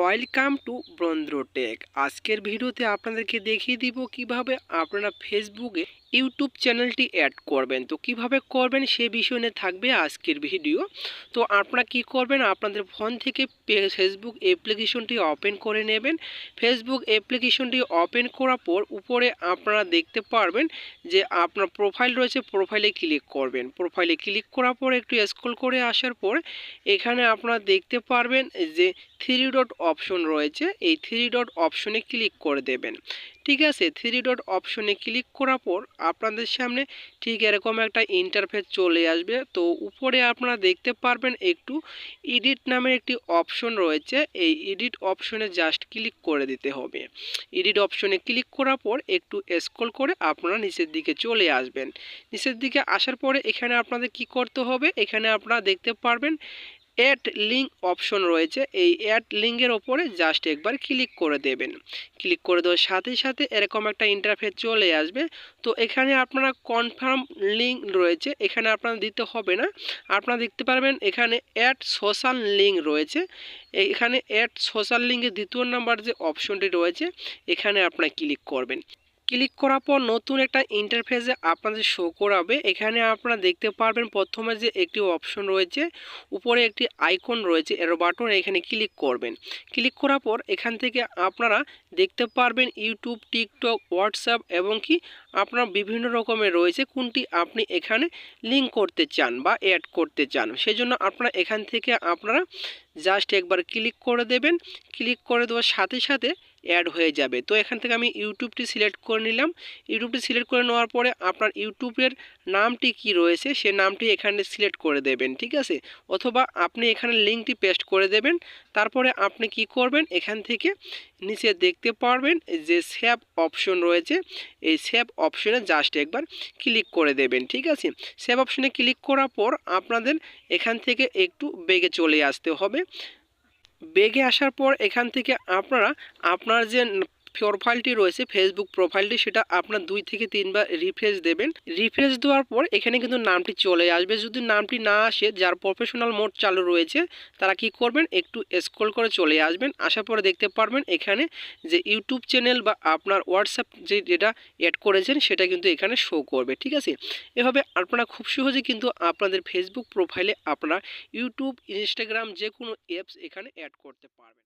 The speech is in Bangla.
Welcome to ব্রন্দ্রটেক। আজকের ভিডিওতে আপনাদেরকে দেখিয়ে দিব কীভাবে আপনারা ফেসবুকে ইউটিউব চ্যানেলটি অ্যাড করবেন। তো কীভাবে করবেন সে বিষয় নিয়ে থাকবে আজকের ভিডিও তো আপনারা কি করবেন, আপনাদের ফোন থেকে ফেসবুক অ্যাপ্লিকেশনটি ওপেন করে নেবেন। ফেসবুক অ্যাপ্লিকেশনটি ওপেন করার পর উপরে আপনারা দেখতে পারবেন যে আপনার প্রোফাইল রয়েছে প্রোফাইলে ক্লিক করবেন। প্রোফাইলে ক্লিক করার পর একটু স্ক্রল করে আসার পর এখানে আপনারা দেখতে পারবেন যে থ্রি ডট অপশন রয়েছে। এই থ্রি ডট অপশনে ক্লিক করে দেবেন। ঠিক আছে থ্রি ডট অপশনে ক্লিক করার পর আপনাদের সামনে ঠিক এরকম একটা ইন্টারফেস চলে আসবে। তো উপরে আপনারা দেখতে পারবেন একটু এডিট নামের একটি অপশন রয়েছে। এই এডিট অপশনে জাস্ট ক্লিক করে দিতে হবে। এডিট অপশনে ক্লিক করার পর একটু স্ক্রল করে আপনারা নিচের দিকে চলে আসবেন। নিচের দিকে আসার পরে এখানে আপনাদের কি করতে হবে? এখানে আপনারা দেখতে পারবেন অ্যাড লিঙ্ক অপশন রয়েছে। এই অ্যাড লিঙ্কের ওপরে জাস্ট একবার ক্লিক করে দেবেন। ক্লিক করে দেওয়ার সাথে সাথে এরকম একটা ইন্টারফেস চলে আসবে। তো এখানে আপনারা কনফার্ম লিঙ্ক রয়েছে। এখানে আপনারা দিতে হবে না। আপনারা দেখতে পারবেন এখানে অ্যাড সোশ্যাল লিঙ্ক রয়েছে। এখানে অ্যাড সোশ্যাল লিঙ্কের দ্বিতীয় নাম্বার যে অপশনটি রয়েছে, এখানে আপনারা ক্লিক করবেন। ক্লিক করার পর নতুন একটা ইন্টারফেসে আপনাদের শো করাবে। এখানে আপনারা দেখতে পারবেন প্রথমে যে একটি অপশন রয়েছে, উপরে একটি আইকন রয়েছে এর বাটন এখানে ক্লিক করবেন। ক্লিক করার পর এখান থেকে আপনারা দেখতে পারবেন ইউটিউব টিকটক হোয়াটসঅ্যাপ এবং কি আপনার বিভিন্ন রকমের রয়েছে, কোনটি আপনি এখানে লিঙ্ক করতে চান বা অ্যাড করতে চান। সেজন্য আপনারা এখান থেকে আপনারা জাস্ট একবার ক্লিক করে দেবেন। ক্লিক করে দেওয়ার সাথে সাথে অ্যাড হয়ে যাবে। তো এখান থেকে আমি ইউটিউবটি সিলেক্ট করে নিলাম। ইউটিউবটি সিলেক্ট করে নেওয়ার পরে আপনার ইউটিউবের নামটি কি রয়েছে, সে নামটি এখানে সিলেক্ট করে দেবেন, ঠিক আছে? অথবা আপনি এখানে লিঙ্কটি পেস্ট করে দেবেন। তারপরে আপনি কি করবেন, এখান থেকে নিচে দেখতে পারবেন যে সেভ অপশন রয়েছে। এই সেভ অপশনে জাস্ট একবার ক্লিক করে দেবেন, ঠিক আছে? সেভ অপশনে ক্লিক করার পর আপনাদের এখান থেকে একটু বেগে চলে আসতে হবে। বেগে আসার পর এখান থেকে আপনারা আপনার যে প্রোফাইলটি রয়েছে ফেসবুক প্রোফাইলটি সেটা আপনার দুই থেকে তিনবার রিফ্রেশ দেবেন। রিফ্রেশ দেওয়ার পর এখানে কিন্তু নামটি চলে আসবে। যদি নামটি না আসে, যার প্রফেশনাল মোড চালু রয়েছে, তারা কি করবেন? একটু স্ক্রল করে চলে আসবেন। আসার পরে দেখতে পারবেন এখানে যে ইউটিউব চ্যানেল বা আপনার হোয়াটসঅ্যাপ যে যেটা অ্যাড করেছেন, সেটা কিন্তু এখানে শো করবে, ঠিক আছে? এভাবে আপনারা খুব সহজে কিন্তু আপনাদের ফেসবুক প্রোফাইলে আপনারা ইউটিউব ইনস্টাগ্রাম যে কোনো অ্যাপস এখানে অ্যাড করতে পারবেন।